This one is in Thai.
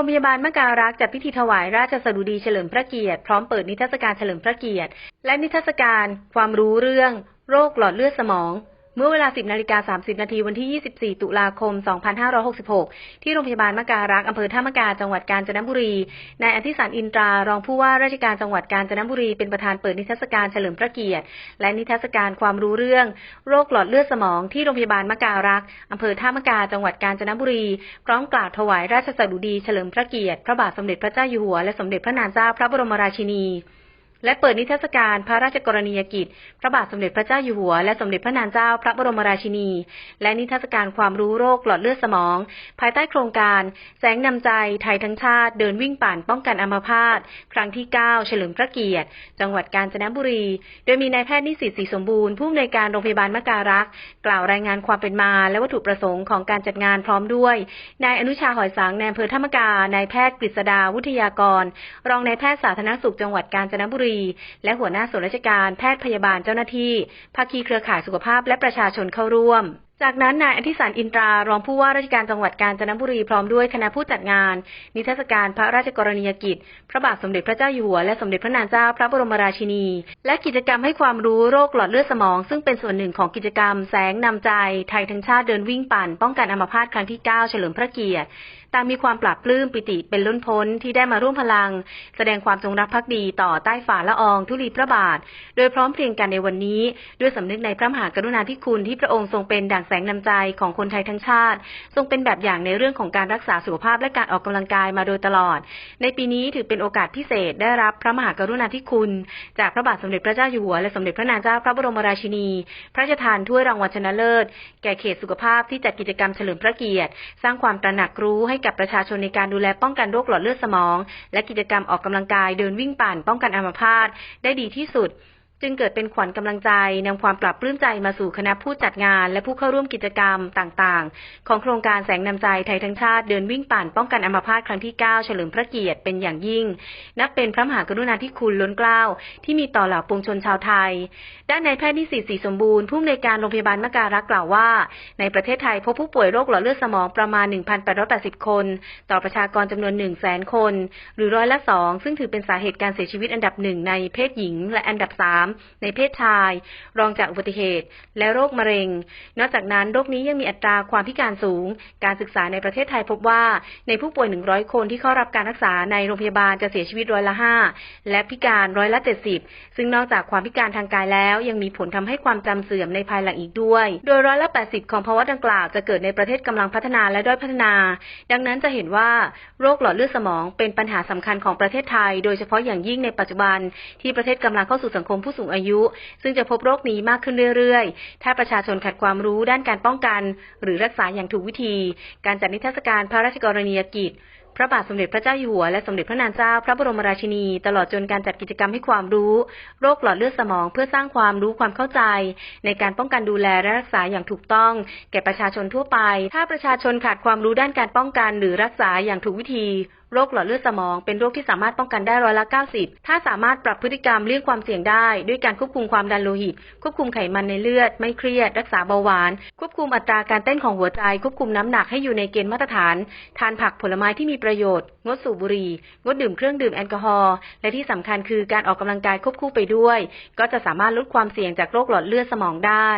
งพยาบาลมะการักษ์จัดพิธีถวายราชสดุดีเฉลิมพระเกียรติ พร้อมเปิดนิทรรศการเฉลิมพระเกียรติ และนิทรรศการ ความรู้เรื่อง โรคหลอดเลือดสมอง เมื่อเวลา 10 นาฬิกา 30 นาทีวันที่ 24 ตุลาคม 2566 ที่โรงพยาบาลมะการักอำเภอท่ามะกา จังหวัดกาญจนบุรี นายอธิสารอินตรา รองผู้ว่าราชการจังหวัดกาญจนบุรี เป็นประธานเปิดนิทรรศการเฉลิมพระเกียรติ และนิทรรศการความรู้เรื่อง โรคหลอดเลือดสมองที่โรงพยาบาลมะการักอำเภอท่ามะกา จังหวัดกาญจนบุรี พร้อมกล่าวถวายราชสดุดีเฉลิมพระเกียรติ พระบาทสมเด็จพระเจ้าอยู่หัว และสมเด็จพระนางเจ้าพระบรมราชินี และเปิดนิทรรศการพระราชกรณียกิจ พระบาทสมเด็จพระเจ้าอยู่หัว และสมเด็จพระนางเจ้าพระบรมราชินี และนิทรรศการความรู้โรคหลอดเลือดสมอง ภายใต้โครงการ แสงนำใจไทยทั้งชาติเดินวิ่งป่านป้องกันอัมพาตครั้งที่ 9 เฉลิมพระเกียรติ จังหวัดกาญจนบุรี โดยมีนายแพทย์นิสิตศรีสมบูรณ์ผู้อำนวยการโรงพยาบาลมะการักษ์กล่าวรายงานความเป็นมา และวัตถุประสงค์ของการจัดงานพร้อมด้วยนายอนุชาหอยสังนายอำเภอท่ามกานายแพทย์กฤษดาวุทยากร รองนายแพทย์สาธารณสุขจังหวัดกาญจนบุรีรี และหัวหน้าส่วนราชการแพทย์พยาบาลเจ้าหน้าที่ภาคีเครือข่ายสุขภาพและประชาชนเข้าร่วมจากนั้นนายอธิสารอินตรารองผู้ว่าราชการจังหวัดกาญจนบุรีพร้อมด้วยคณะผู้จัดงาน นิทรรศการพระราชกรณียกิจ พระบาทสมเด็จพระเจ้าอยู่หัวและสมเด็จพระนางเจ้าพระบรมราชินี และกิจกรรมให้ความรู้โรคหลอดเลือดสมอง ซึ่งเป็นส่วนหนึ่งของกิจกรรมแสงนำใจ ไทยทั้งชาติเดินวิ่งปั่น ป้องกันอัมพาตครั้งที่ 9 เฉลิมพระเกียรติ ต่างมีความปราบปลื้มปิติเป็นล้นพ้นที่ได้มาร่วมพลัง แสดงความจงรักภักดีต่อใต้ฝ่าละอองธุลีพระบาท โดยพร้อมเพรียงกันในวันนี้ ด้วยสำนึกในพระมหากรุณาธิคุณที่พระองค์ทรงเป็นด่างแสงนำใจของคนไทยทั้งชาติ ทรงเป็นแบบอย่างในเรื่องของการรักษาสุขภาพและการออกกำลังกายมาโดยตลอด ในปีนี้ถือเป็นโอกาสพิเศษได้รับพระมหากรุณาธิคุณ จากพระบาทสมเด็จพระเจ้าอยู่หัวและสมเด็จพระนางเจ้าพระบรมราชินี พระราชทานถ้วยรางวัลชนะเลิศ แก่เขตสุขภาพที่จัดกิจกรรมเฉลิมพระเกียรติ สร้างความตระหนักรู้ให้กับประชาชนในการดูแลป้องกันโรคหลอดเลือดสมอง และกิจกรรมออกกำลังกายเดินวิ่งปั่นป้องกันอัมพาตได้ดีที่สุด จึงเกิดเป็นขวัญกำลังใจนำความปรับปลื้มใจมาสู่คณะผู้จัดงาน และผู้เข้าร่วมกิจกรรมต่างๆ ของโครงการแสงนำใจไทยทั้งชาติเดินวิ่งปั่นป้องกันอัมพาตครั้งที่ 9 เฉลิมพระเกียรติเป็นอย่างยิ่ง นับเป็นพระมหากรุณาธิคุณล้นเกล้าที่มีต่อเหล่าปวงชนชาวไทย ด้านนายแพทย์นิสิตศรีสมบูรณ์ผู้อำนวยการโรงพยาบาลมะการักกล่าวว่า ในประเทศไทยพบผู้ป่วยโรคหลอดเลือดสมองประมาณ 1,880 คน ต่อประชากรจำนวน 1 0 0 0 0 0 คน หรือร้อยละ 2 ซึ่งถือเป็นสาเหตุการเสียชีวิตอันดับหนึ่งในเพศหญิง และอันดับ 3ในเพศชาย รองจากอุบัติเหตุ และโรคมะเร็ง นอกจากนั้นโรคนี้ยังมีอัตราความพิการสูง การศึกษาในประเทศไทยพบว่าในผู้ป่วย 100 คนที่เข้ารับการรักษาในโรงพยาบาลจะเสียชีวิตร้อยละ 5 และพิการร้อยละ 70 ซึ่งนอกจากความพิการทางกายแล้ว ยังมีผลทำให้ความจำเสื่อมในภายหลังอีกด้วย โดยร้อยละ 80 ของภาวะดังกล่าวจะเกิดในประเทศกำลังพัฒนาและด้อยพัฒนา ดังนั้นจะเห็นว่าโรคหลอดเลือดสมองเป็นปัญหาสำคัญของประเทศไทย โดยเฉพาะอย่างยิ่งในปัจจุบันที่ประเทศกำลังเข้าสู่สังคมผู้สูงอายุ ซึ่งจะพบโรคนี้มากขึ้นเรื่อยๆ ถ้าประชาชนขาดความรู้ด้านการป้องกัน หรือรักษาอย่างถูกวิธี การจัดนิทรรศการพระราชกรณียกิจพระบาทสมเด็จพระเจ้าอยู่หัวและสมเด็จพระนางเจ้าพระบรมราชินี ตลอดจนการจัดกิจกรรมให้ความรู้ โรคหลอดเลือดสมองเพื่อสร้างความรู้ความเข้าใจ ในการป้องกันดูแลและรักษาอย่างถูกต้อง แก่ประชาชนทั่วไป ถ้าประชาชนขาดความรู้ด้านการป้องกันหรือรักษาอย่างถูกวิธี โรคหลอดเลือดสมองเป็นโรคที่สามารถป้องกันได้ร้อยละ 90 ถ้าสามารถปรับพฤติกรรมเลี่ยงความเสี่ยงได้ ด้วยการควบคุมความดันโลหิต ควบคุมไขมันในเลือด ไม่เครียด รักษาเบาหวาน ควบคุมอัตราการเต้นของหัวใจ ควบคุมน้ำหนักให้อยู่ในเกณฑ์มาตรฐาน ทานผักผลไม้ที่มีประโยชน์ งดสูบบุหรี่ งดดื่มเครื่องดื่มแอลกอฮอล์ และที่สำคัญคือการออกกำลังกายควบคู่ไปด้วย ก็จะสามารถลดความเสี่ยงจากโรคหลอดเลือดสมองได้